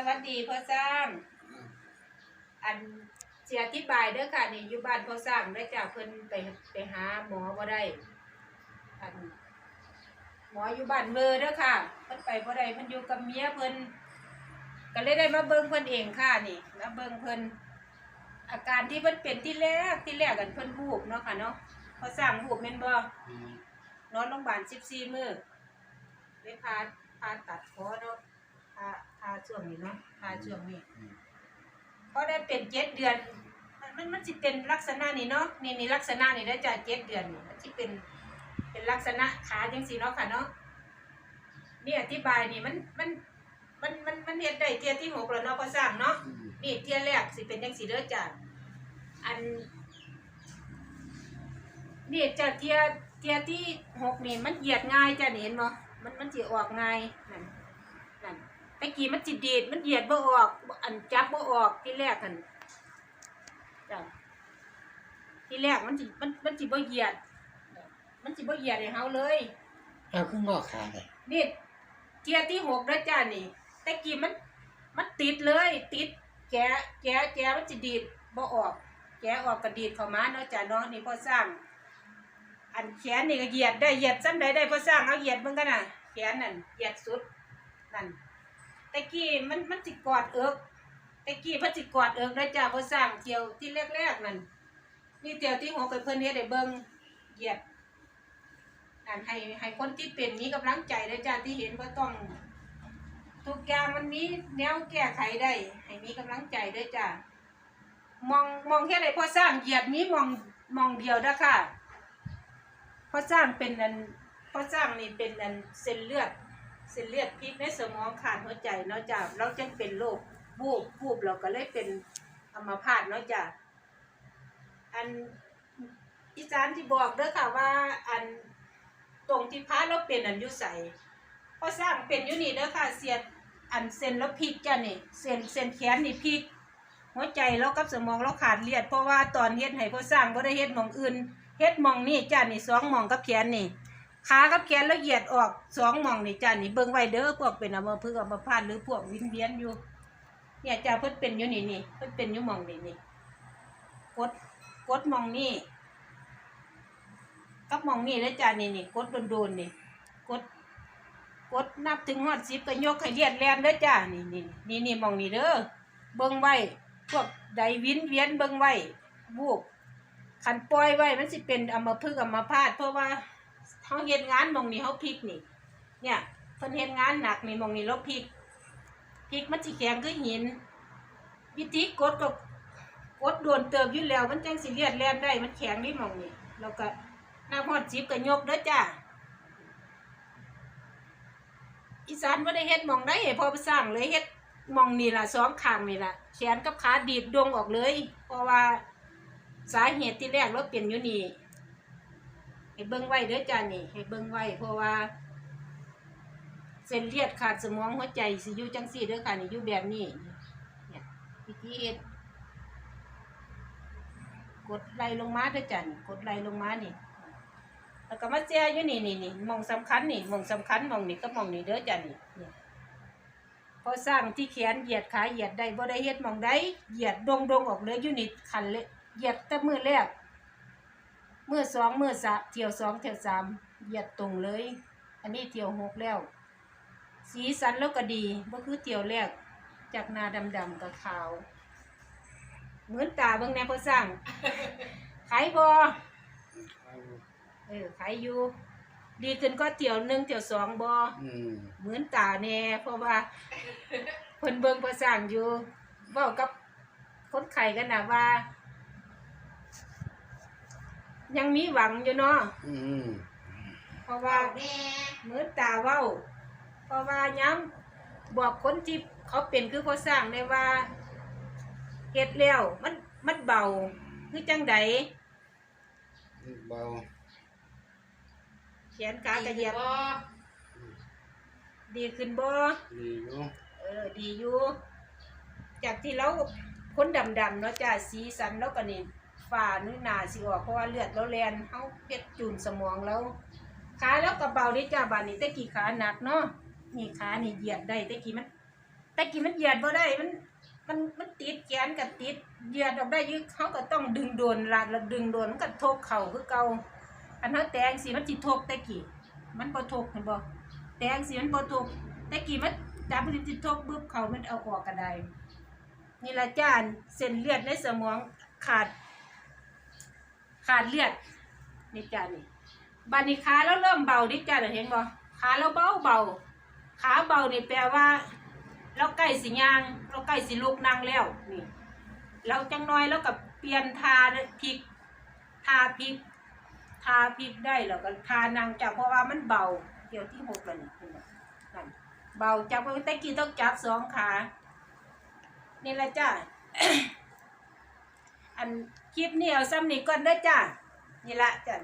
สวัสดีพ่อสร้าง อันเสียอธิบายเด้อค่ะนี่อยู่บ้านพ่อสร้างได้จากเพิ่นไปไปหาหมอบ่ได้อันหมออยู่บ้านเวอร์เด้อค่ะเพิ่นไปบ่ได้เพิ่นอยู่กับเมียเพิ่นก็เลยได้มาเบิ่งเพิ่นเองค่ะนี่มาเบิ่งเพิ่นอาการที่เพิ่นเป็นที่แรกที่แรกกันเพิ่นวูบเนาะค่ะเนาะพอสร้างวูบแม่นบ่อืมนอนโรงพยาบาล14มื้อได้พาพาตัดคอเนาะ พาพาช่วงนี้เนาะพาช่วงนี้อืมพอได้เป็นเจ็ดเดือน มันมันมันสิเป็นลักษณะนี่เนาะนี่นี่ลักษณะนี่ได้จากเจ็ดเดือนนี่มันสิเป็น เป็นลักษณะขาจังสีเนาะค่ะเนาะนี่อธิบายนี่มันมันมันมันมันเฮ็ดได้เทียที่หกแล้วเนาะพอสร้างเนาะ อืมนี่เทียแรกสิเป็นจังสีเด้อจ้ะอันนี่จะเทียเทียที่หกนี่มันเหยียดง่ายจ้ะนี่เห็นบ่มันมันสิออกง่ายนั่นนั่น ตะกี้มันสิดีดมันเหยียดบ่ออก อันจับบ่ออกที่แรกกันจ้ะที่แรกมันสิมันมันสิบ่เหยียด มันสิบ่เหยียดให้เฮาเลย เอาขึ้นงอกขาเลยนี่เทียที่หกแล้วจ้านี่ตะกี้มัน มันติดเลย ติดแกะแกะแกะมันจะดีดบ่ออก แกะออกกระดีดเข้ามาเนาะจ้าเนาะนี่พอสร้าง อันแขนนี่ก็เหยียดได้เหยียดซ้ำใดได้พอสร้างเอาเหยียดมันกันน่ะแขนนั่นเหยียดสุดนั่น ตะกี้มันมันสิกอดเอิกตะกี้เพิ่นสิกอดเอิกแล้วจ้าพอสร้างเที่ยวที่แรกๆนั่นนี่เที่ยวที่หกให้เพิ่นเฮ็ดให้เบิ่งเหยียดอันให้ให้คนที่เป็นมีกำลังใจนะจ้าที่เห็นว่าต้อง ทุกอย่างมันมีแนวแก้ไขได้ให้มีกำลังใจด้วยจ้ามองมองแค่ไหนพอสร้างเหยียดนี้มองมองเดียวนะค่ะพอสร้างเป็นอันพอสร้างนี่เป็นอันเส้นเลือด เส้นเลือดพิษในสมองขาดหัวใจเนาะจ้าเราจึงเป็นโรคบูบบูบเราก็เลยเป็นอัมพาตเนาะจ้าอันอีสานที่บอกเด้อค่ะว่าอันตรงที่พระเราเป็นอันอยุใสพอสร้างเป็นอยู่นี่เด้อค่ะเสียดอันเส้นแล้วพลิกจ้ะนี่เส้นเส้นแขนนี่พลิกหัวใจเรากับสมองเราขาดเลือดเพราะว่าตอนเฮ็ดให้พอสร้างบ่ได้เฮ็ดมองอื่นเฮ็ดมองนี่จ้ะนี่สองมองกับแขนนี่ ขากับแขนละเอียดออกสองหมองนี่จ้ะนี่เบิ่งไว้เด้อพวกเป็นอัมพฤกษ์อัมพาตหรือพวกวิงเวียนอยู่ เนี่ยจ้ะเพิ่นเป็นอยู่นี่นี่เพิ่นเป็นอยู่หมองนี่นี่กดกดหมองนี่กับมองนี่แล้วจ้านี่นี่กดโดนๆนี่กดกดนับถึงฮอดสิบก็ยกให้เลียดแลนเด้อจ้านี่นี่นี่นี่มองนี่เด้อเบิ่งไว้พวกใดวินเวียนเบิ่งไว้บูบขันปล่อยไว้มันสิเป็นอัมพฤกษ์อัมพาตเพราะว่า เฮาเฮ็ดงานมองนี่เฮาพลิกนี่ เนี่ยเพิ่นเฮ็ดงานหนักนี่มองนี่เราพลิกพลิกมันสิแข็งคือหิน วิธีกดก็กดโดนเติบอยู่แล้ว มันจังสิเลียดแลนได้มันแข็งนี่มองนี่แล้วก็น้ำฮอดจิบก็ยกเด้อจ้าอีสานบ่ได้เฮ็ดมองได้พอไปสร้างเลยเฮ็ดมองนี่ล่ะสองข้างนี่ล่ะแขนกับขาดีดดวงออกเลย เพราะว่าสาเหตุที่แรกเราเป็นอยู่นี่ ให้เบิ่งไว้เด้อจ้านี่ให้เบิ่งไว้เพราะว่า เส้นเลือดขาดสมองหัวใจสิอยู่จังซี่เด้อค่ะนี่อยู่แบบนี้เนี่ยวิธีเฮ็ดกดไล่ลงมาเด้อจ้านี่กดไล่ลงมานี่แล้วก็มาแจ้อยู่นี่นี่นี่มองสำคัญนี่มองสำคัญมองนี่ก็มองนี่เด้อจ้ะนี่เนี่ยพอสร้างที่แขนเหยียดขาเหยียดได้บ่ได้เฮ็ดมองใดเหยียดดงดงออกเลยอยู่นี่คันเลยเหยียดแต่มือแรก มือสองมือสามเที่ยวสองเที่ยวสามเหยียดตรงเลย อันนี้เที่ยวหกแล้ว สีสันแล้วก็ดีบ่คือเที่ยวแรกจากหนาดำๆกับขาว เหมือนตาเบิ่งแน่พอสร้างขายบ่เอาเออขายอยู่ดีขึ้นก็เที่ยวหนึ่งเที่ยวสองบออืมเหมือนตาแน่เพราะว่าเพิ่นเบิ่งประสร้างอยู่เว้ากับคนไข้กันนะว่า ยังมีหวังอยู่เนาะอืมเพราะว่าเหมือนตาเว้า เพราะว่าย้ำบอกคนที่เขาเป็นคือพอสร้างได้ว่าเฮ็ดแล้วมันมันเบาคือจังใดเบาแขนขากระเหยียบดีขึ้นบ่ดีอยู่เออดีอยู่จากที่เราคนดำๆเนาะจ้าสีสันแล้วก็นี่ ฝ่านึกหนาสิออกเพราะว่าเลือดเราแลนเฮาเพชรจูนสมองแล้วขาแล้วกระเบาได้จ้าบานนี้ต่กี่ขาหนักเนาะนี่ขานี่เหยียดได้ต่กี่มันต่กี้มันเหยียดบ่ได้มันมันมันติดแขนกับติดเหยียดออกได้ยึกเขาก็ต้องดึงโดนลาดแล้วดึงโดนมันก็ทกเข่าคือเก่าอันเฮาแตงสิมันสิทกต่กี้มันบ่ทกเห็นบ่แตงสิมันบ่ทกต่กี้มันจับมันสิทกบึ้บเข่ามันเอาออกก็ได้นี่ละจ้านเส้นเลือดในสมองขาด ขาดเลือดนี่จ้านี่บานิขาแล้วเริ่มเบาดิจ้าเห็นบ่ขาเราเบาเบาขาเบานี่แปลว่าเราใกล้สิยางเราใกล้สิลุกนั่งแล้วนี่เราจังน้อยแล้วกับเปลี่ยนทาพริกทาพริกทาพริกได้แล้วก็ทานางจ้าเพราะว่ามันเบาเกี่ยวที่หกแล้วนี่นั่นเบาจับไว้แต่กี้ต้องจับสองขานี่แหละจ้า อันคลิปนี้เอาซ้ำนี่ก่อนเด้อจ้านี่ละจ้ะ